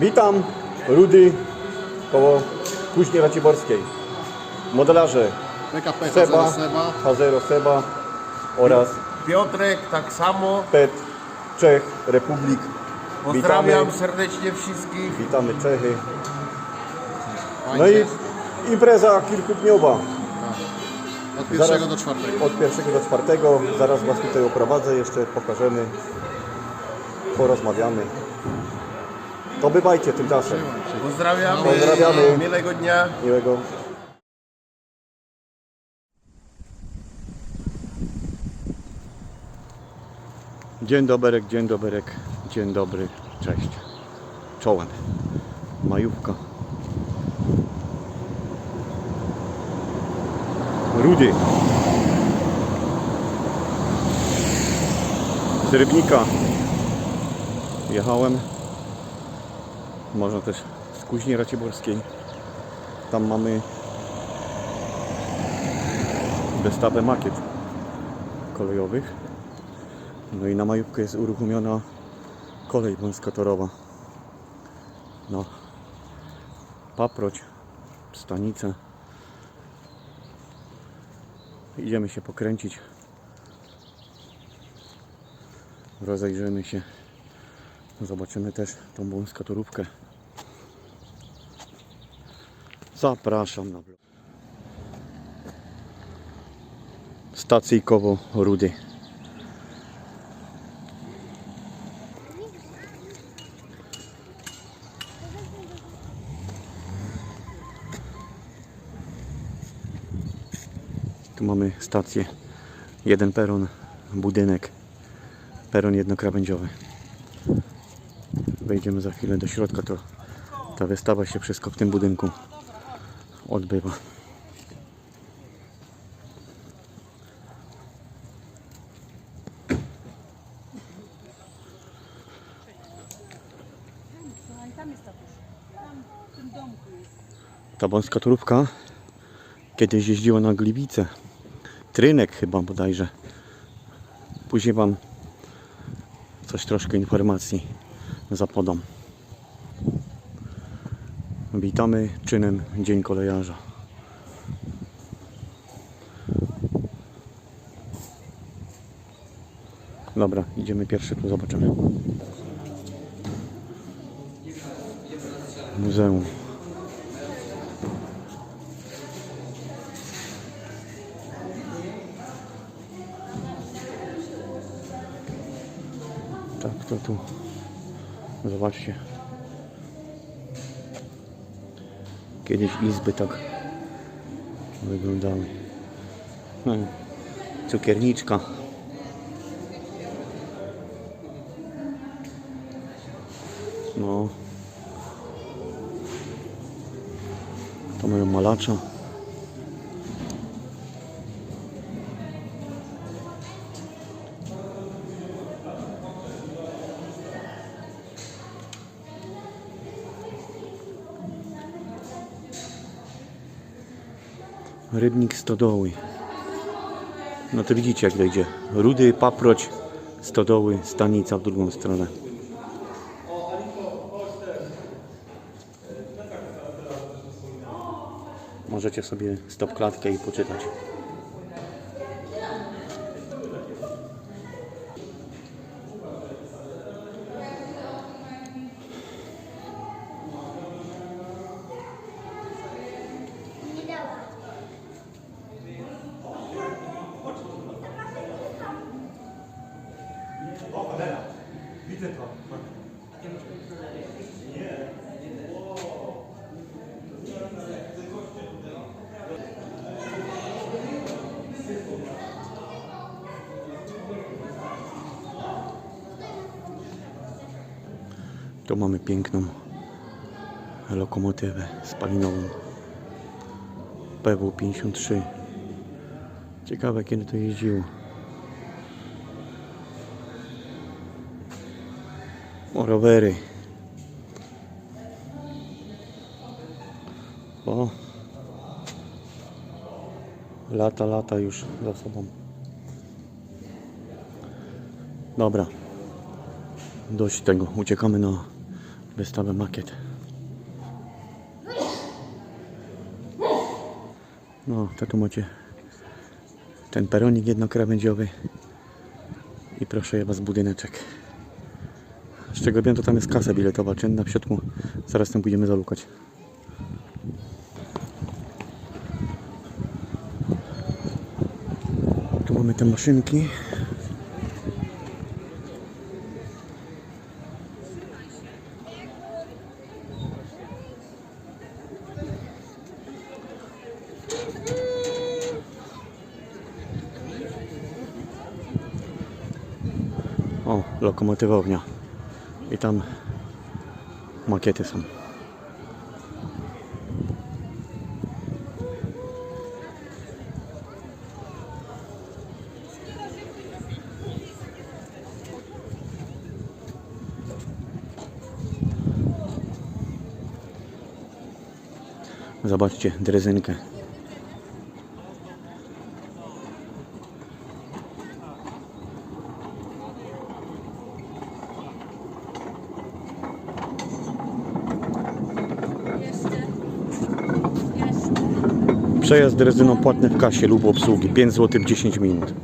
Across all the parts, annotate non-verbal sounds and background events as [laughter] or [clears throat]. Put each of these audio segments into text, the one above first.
Witam, Rudy, koło Kuźni Raciborskiej. Modelarze PKP Seba, Seba. Hazero Seba oraz Piotrek tak samo. PET Czech Republik. Pozdrawiam Witamy, serdecznie wszystkich. witamy Czechy. No i impreza kilkudniowa. Od pierwszego zaraz- do czwartego. Od pierwszego do czwartego. Zaraz Was tutaj oprowadzę, jeszcze pokażemy, porozmawiamy. To bywajcie tymczasem. Pozdrawiamy. Pozdrawiamy. Miłego dnia. Miłego. Dzień doberek, dzień doberek, dzień dobry, cześć. Czołem. Majówka. Rudy. Z Rybnika jechałem. Można też z Kuźni Raciborskiej. Tam mamy wystawę makiet kolejowych. No i na majówkę jest uruchomiona kolej wąskotorowa. No. Paproć, stanice. Idziemy się pokręcić. Rozejrzymy się. Zobaczymy też tą wąskotorówkę. Zapraszam na blog. Stacyjkowo Rudy. Tu mamy stację. Jeden peron, budynek. Peron jednokrawędziowy. Wejdziemy za chwilę do środka, to ta wystawa się wszystko w tym budynku odbywa. Ta wąska turówka kiedyś jeździła na Gliwice. Trynek chyba bodajże. Później Wam coś troszkę informacji zapodam. Witamy czynem Dzień Kolejarza. Dobra, idziemy pierwszy, tu zobaczymy. Muzeum. Tak, to tu. Zobaczcie. Kiedyś izby tak wyglądały. No, cukierniczka. No. To mają malacza. Rybnik stodoły. No to widzicie jak dojdzie. Rudy, paproć, stodoły, stanica w drugą stronę. Możecie sobie stop klatkę i poczytać. Tu mamy piękną lokomotywę spalinową PW53. Ciekawe kiedy to jeździło. O rowery. O. Lata, lata już za sobą. Dobra. Dość tego. Uciekamy na Wystawę makiet. No, to tu macie ten peronik jednokrawędziowy i proszę was budyneczek. Z czego wiem, to tam jest kasa biletowa czynna w środku. Zaraz tam pójdziemy zalukać. Tu mamy te maszynki. O, lokomotywownia. I tam makiety są. Zobaczcie drezynkę. Przejazd drezyną płatny w kasie lub obsługi 5 zł 10 minut.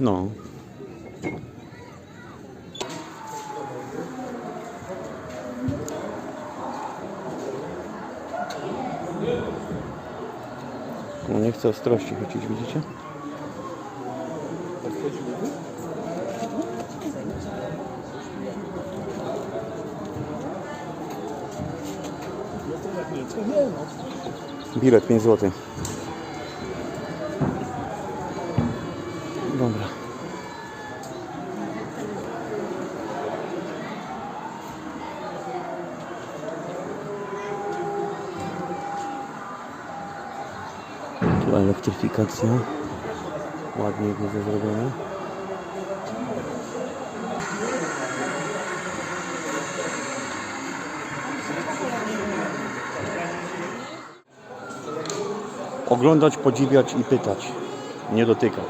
No. No nie chcę ostrości chwycić, widzicie? Bilet 5 zł. Dobra. Tu elektryfikacja. Ładnie widzę zrobione. Oglądać, podziwiać i pytać. Nie dotykać.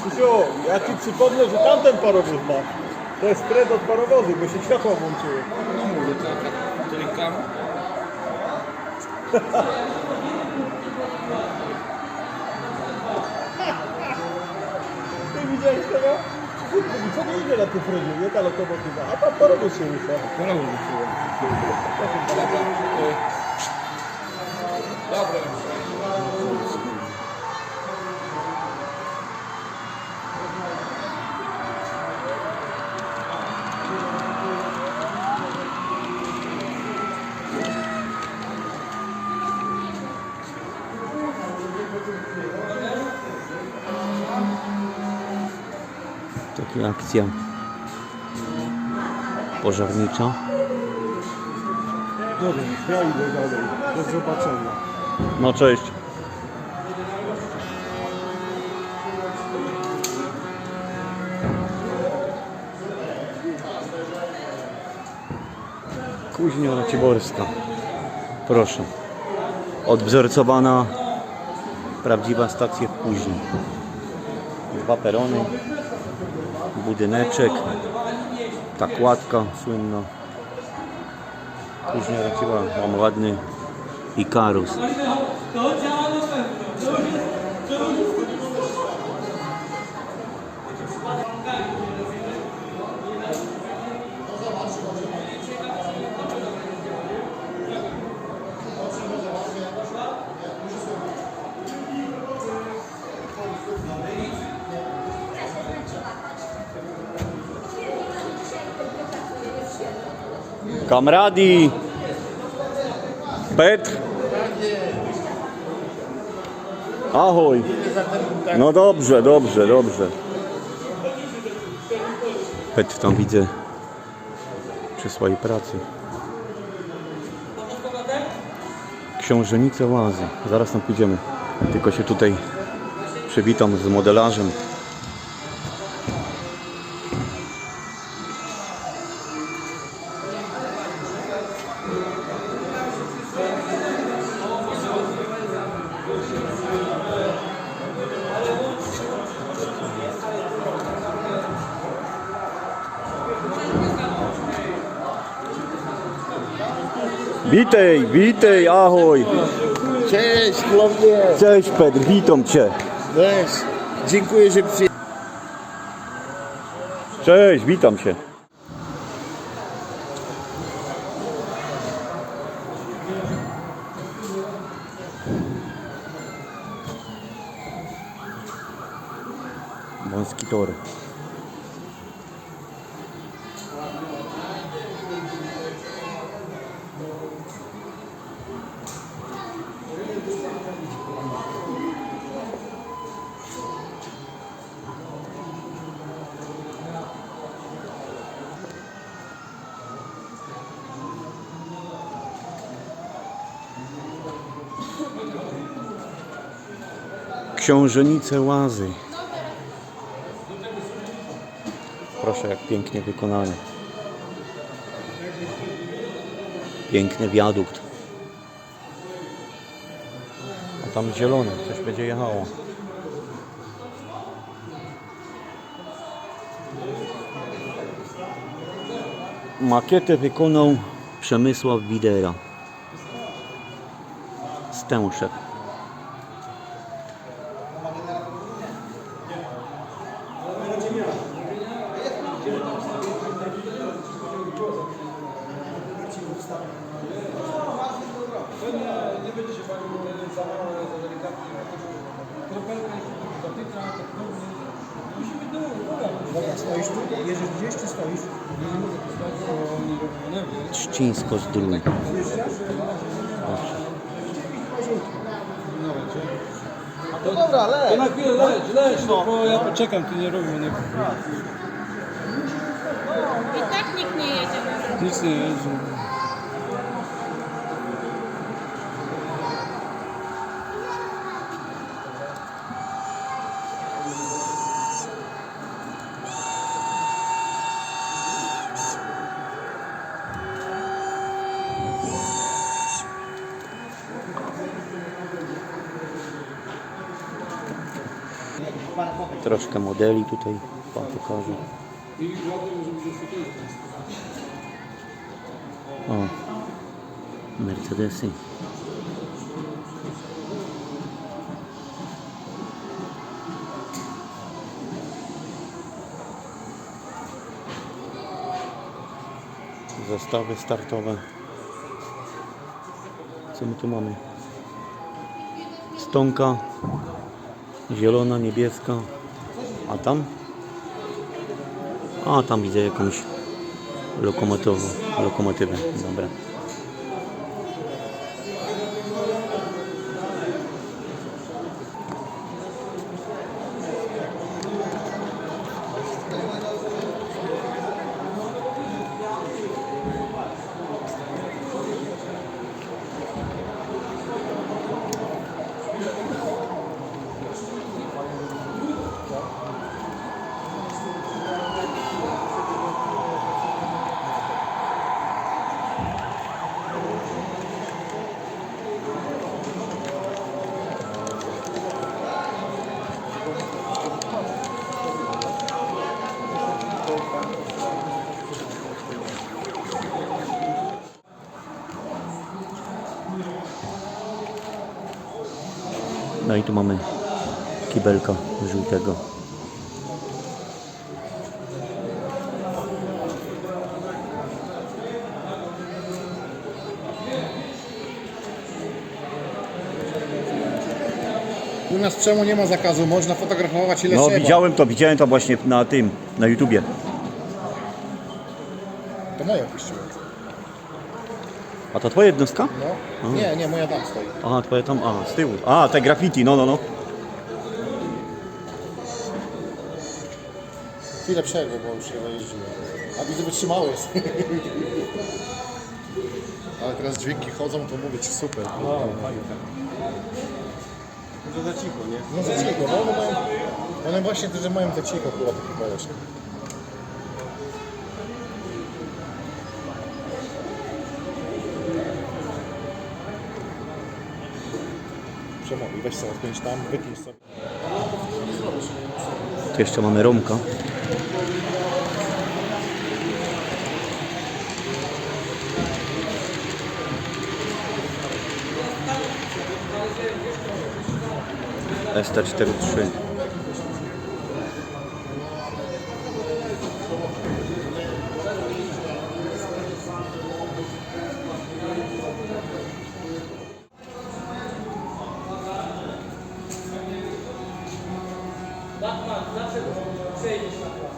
Krzysiu, ja ci przypomnę, że tamten parowóz ma. To jest kred od parowozu, bo się światła włączyły. Ty Co nie idzie na tym fredzie, nie ta lokomotywa, a tam parowóz się rusza. Parowóz się Taka akcja pożarnicza. Dobra, ja idę dalej. Do zobaczenia. No cześć. Kuźnia Raciborska. Proszę. Odwzorcowana prawdziwa stacja w Kuźni. Dwa perony, budyneczek, ta kładka słynna. Kuźnia Raciborska. Mam ładny Ikarus. Kamradi! Petr! Ahoj! No dobrze, dobrze, dobrze. Petr tam widzę przy swojej pracy. Książenice Łazy. Zaraz tam pójdziemy. Tylko się tutaj przywitam z modelarzem. Witaj, witaj, ahoj. Cześć, chłopie. Cześć Pedr, witam cię. Weź. Dziękuję, że przyjechałeś. Cześć, witam cię. Wąski tor. Książenice Łazy. Proszę, jak pięknie wykonane. Piękny wiadukt. A tam zielone, coś będzie jechało. Makietę wykonał Przemysław Widera. Stęszek. Stoisz tu? Jedziesz gdzieś czy stoisz? Trzcińsko zdrój. No dobra, leć. To na chwilę leć, leć, no. Bo ja poczekam, ty nie robimy. Nie. I tak nikt Troszkę modeli tutaj Wam pokażę. O, Mercedesy. Zestawy startowe. Co my tu mamy? Stonka zielona, niebieska. A tam? A tam widzę jakąś lokomotywę. lokomotywę. Dobra. No i tu mamy kibelka żółtego. U nas czemu nie ma zakazu? Można fotografować ile No trzeba. widziałem to, widziałem to właśnie na tym, na YouTubie. To moja puściłem. A to twoja jednostka? No. Nie, nie, moja tam stoi. Aha, twoja tam, a z tyłu. A, te graffiti, no, no, no. Chwilę przerwy, bo już chyba jeździłem. A widzę, wytrzymały jest. [laughs] Ale teraz dźwięki chodzą, to mówię ci super. No, fajnie. To za cicho, nie? No za cicho, no one mają, one właśnie też mają za cicho chyba takie beleczki. weź sobie odpiąć tam, wypiąć sobie. Tu jeszcze mamy rumko. ST43 なぜこの整理したのか。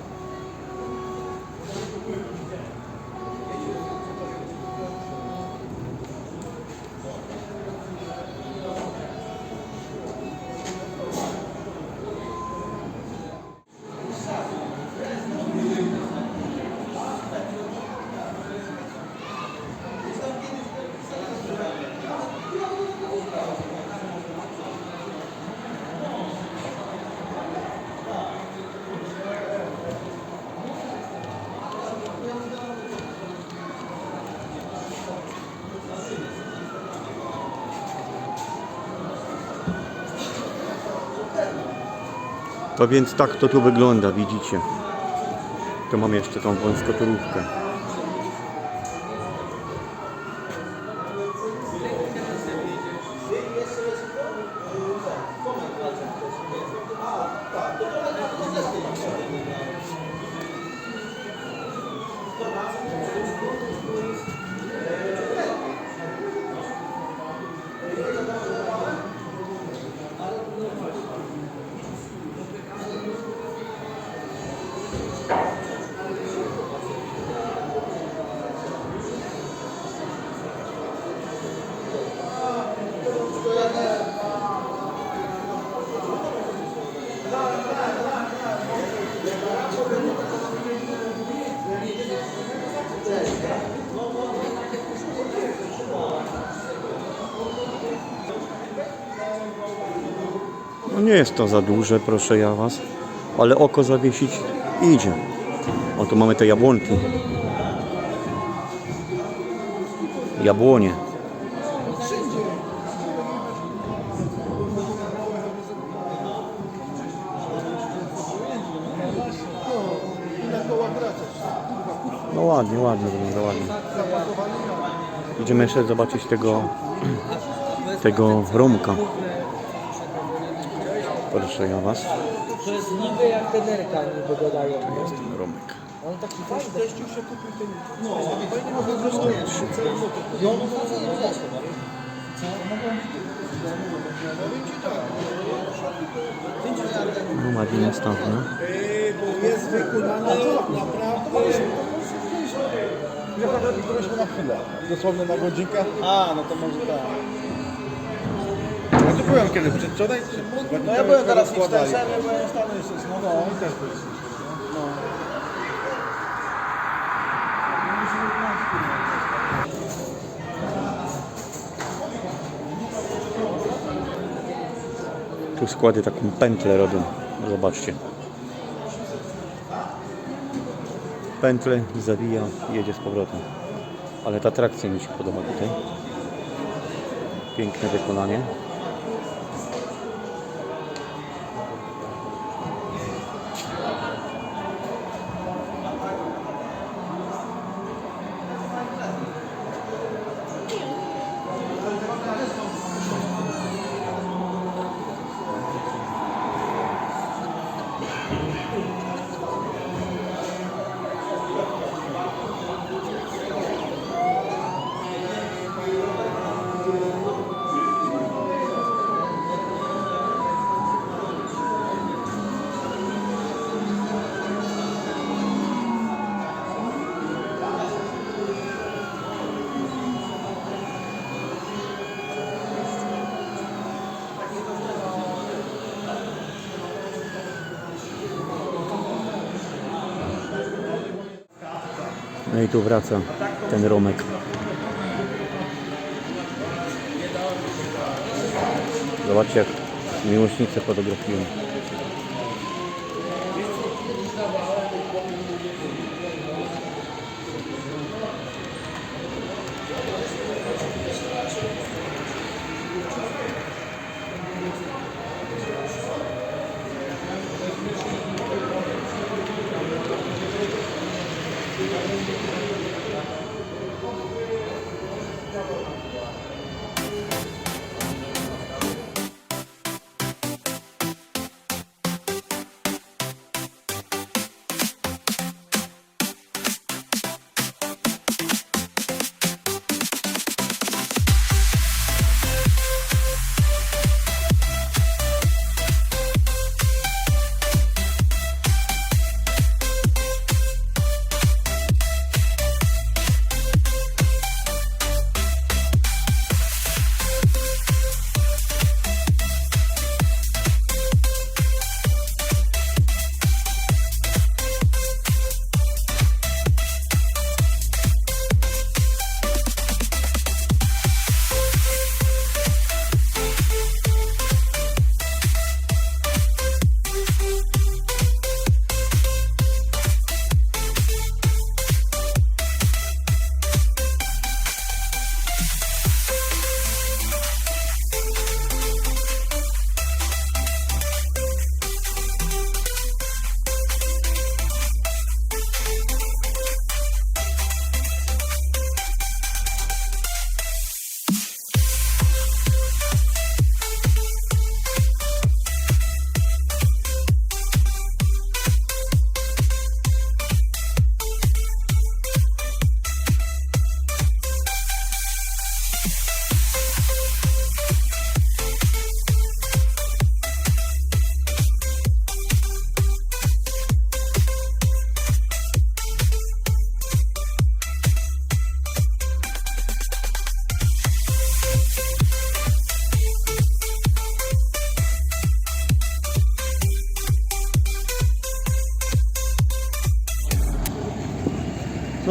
To więc tak to tu wygląda, widzicie. Tu mam jeszcze tą wąskotorówkę. Nie jest to za duże, proszę ja Was, ale oko zawiesić idzie. O, tu mamy te jabłonki. Jabłonie. No ładnie, ładnie wygląda, ładnie. Idziemy jeszcze zobaczyć tego, [clears throat] tego romka. Proszę ja Was. To jest niby jak tenerka niby dodają. Jest ten romek. On taki fajny. No ładnie nastawna. Jest wykonane naprawdę... Ja tak byliśmy na chwilę. Dosłownie na godzinkę. A, no to może tak. Tu byłem kiedy? Przedwczoraj? Czy... No ja byłem teraz w składali. ja byłem w stanie jeszcze. No, no, i też byliśmy. Tu składy taką pętlę robią. Zobaczcie. Pętlę zawija i jedzie z powrotem. Ale ta trakcja mi się podoba tutaj. Piękne wykonanie. I tu wraca ten romek. Zobaczcie jak miłośnicy fotografują.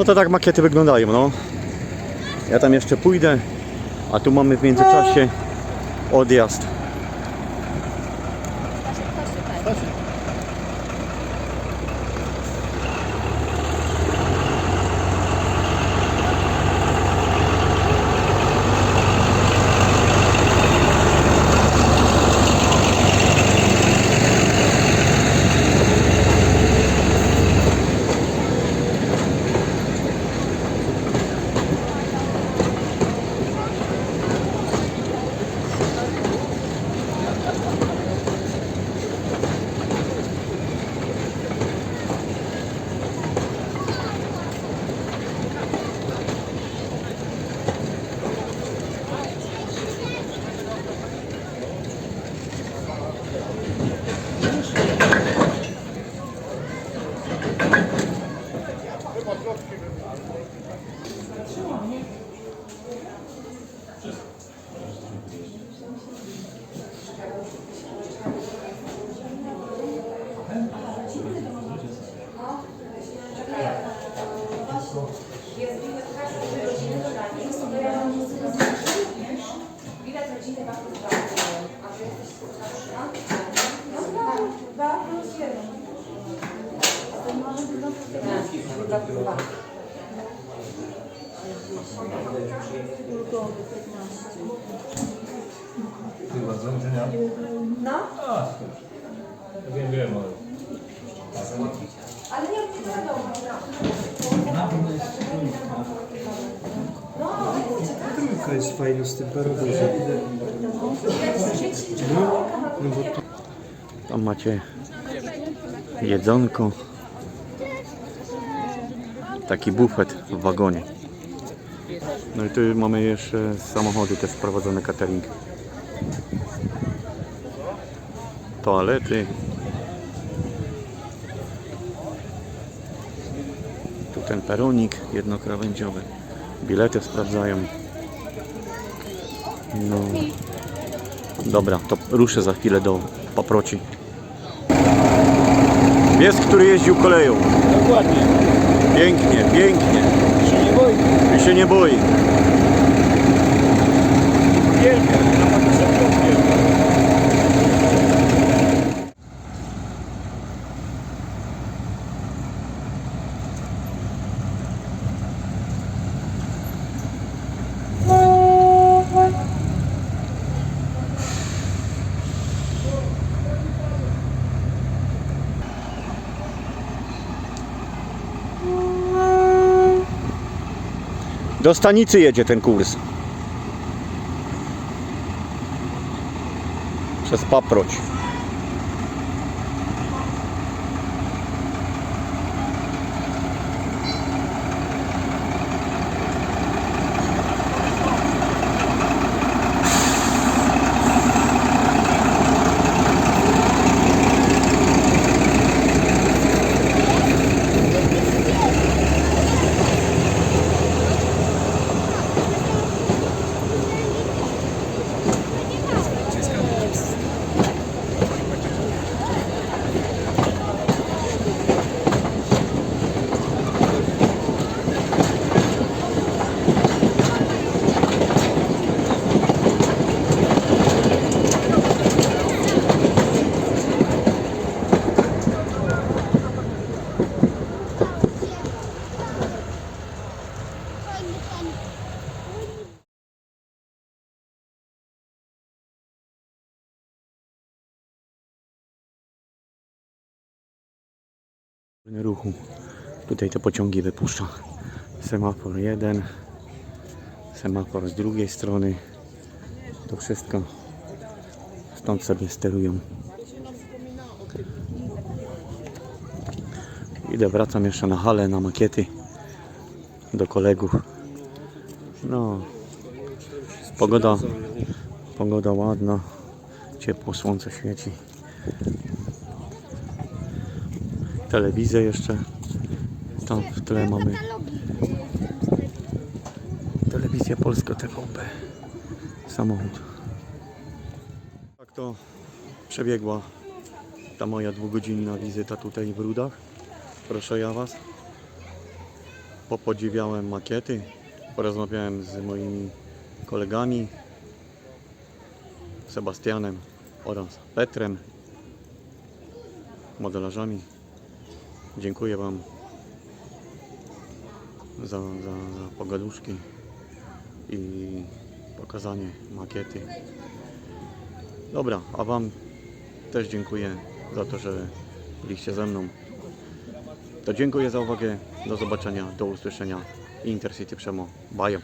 To tak makiety wyglądają, no. Ja tam jeszcze pójdę, a tu mamy w międzyczasie odjazd. Trójka. Jest fajna z tym parowozem. Tam macie jedzonko. Taki bufet w wagonie. No i tu mamy jeszcze samochody też wprowadzone catering. Toalety. Tu ten peronik jednokrawędziowy. Bilety sprawdzają. No. Dobra, to ruszę za chwilę do paproci. Pies, który jeździł koleją. Dokładnie. Pięknie, pięknie. Się nie boi. I się nie boi. Wielka. Do stanicy jedzie ten kurs. Przez paproć. Ruchu. Tutaj te pociągi wypuszcza. Semafor jeden, semafor z drugiej strony. To wszystko stąd sobie sterują. Idę, wracam jeszcze na halę, na makiety do kolegów. No, pogoda, pogoda ładna, ciepło, słońce świeci. Telewizję jeszcze. Tam w tle mamy telewizję Polska TVP. Samochód. Tak to przebiegła ta moja dwugodzinna wizyta tutaj w Rudach. Proszę ja Was. popodziwiałem makiety, porozmawiałem z moimi kolegami, Sebastianem oraz Petrem, modelarzami. Dziękuję Wam za, za, za pogaduszki i pokazanie makiety. Dobra, a Wam też dziękuję za to, że byliście ze mną. To dziękuję za uwagę. Do zobaczenia, do usłyszenia. Intercity Przemo. Bye.